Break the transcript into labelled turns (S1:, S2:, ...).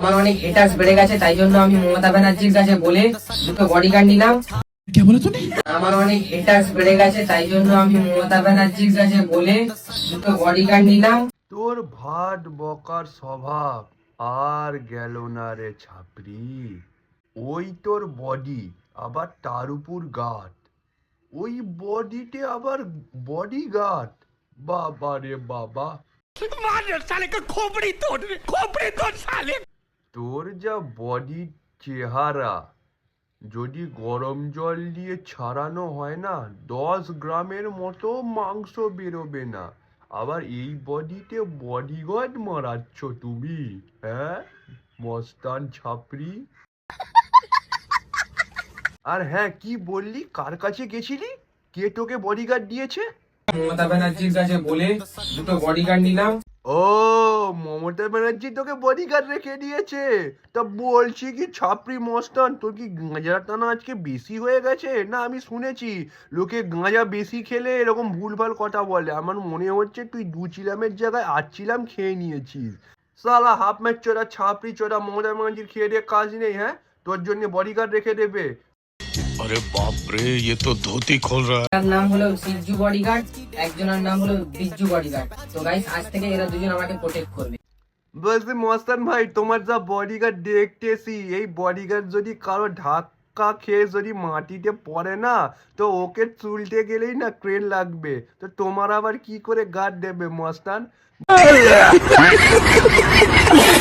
S1: আমার অনেক হেটার্স বেড়ে গেছে তাই জন্য আমি মমতা ব্যানার্জির কাছে বলে দুটো বডিগার্ড নিলাম
S2: क्या बोला तूने
S1: আমার অনেক হেটার্স বেড়ে গেছে তাই জন্য আমি মমতা ব্যানার্জির কাছে বলে দুটো বডিগার্ড নিলাম
S3: তোর ভাট বকার স্বভাব আর গেল না রে ছাপরি ওই তোর বডি আবার তার উপর গার্ড ওই বডিতে আবার বডি গার্ড বাবা রে বাবা তোর যা বডি চেহারা, যদি গরম জল দিয়ে ছাড়ানো হয় না, দশ গ্রামের মতো মাংস বেরোবে না। আবার এই বডিতে বডিগার্ড মারাচ্ছ তুমি হ্যাঁ? মস্তান ছাপরি আর হ্যাঁ কি বললি? কার কাছে গেছিলি? কে তোকে বডিগার্ড দিয়েছে?
S1: মমতা ব্যানার্জির কাছে বলে দুটো বডিগার্ড নিলাম।
S3: ও মমতা ব্যানার্জি তোকে বডিগার্ড রেখে দিয়েছে। তা বলছি কি ছাপরি মস্তান, তোর কি গাঁজা টানা আজকে বেশি হয়ে গেছে? না, আমি শুনেছি, লোকে গাঁজা বেশি খেলে এরকম ভুলভাল কথা বলে। আমার মনে হচ্ছে তুই দু চিলামের জায়গায় আট চিলাম খেয়ে নিয়েছিস। সালা হাফ ম্যাচ চোরা ছাপরি চোরা মমতা ব্যানার্জির খেয়ে দিয়ে কাজ নেই হ্যাঁ? তোর জন্য বডিগার্ড রেখে দেবে।
S2: अरे बाप रे ये तो धोती खोल रहा है
S1: তার নাম হলো সিজ্জু বডিগার্ড একজনের নাম হলো বিজ্জু বডিগার্ড তো গাইস আজ থেকে এরা দুজন আমাকে প্রোটেক্ট করবে
S3: বলছি মস্তান ভাই তোমার যা বডিগার্ড দেখতেছি এই বডিগার্ড যদি কারো ধাক্কা খেয়ে যদি মাটিতে পড়ে না তো ওকে চুলতে গেলেই না ক্রেন লাগবে তো তোমার আবার কি করে গার্ড দেবে মস্তান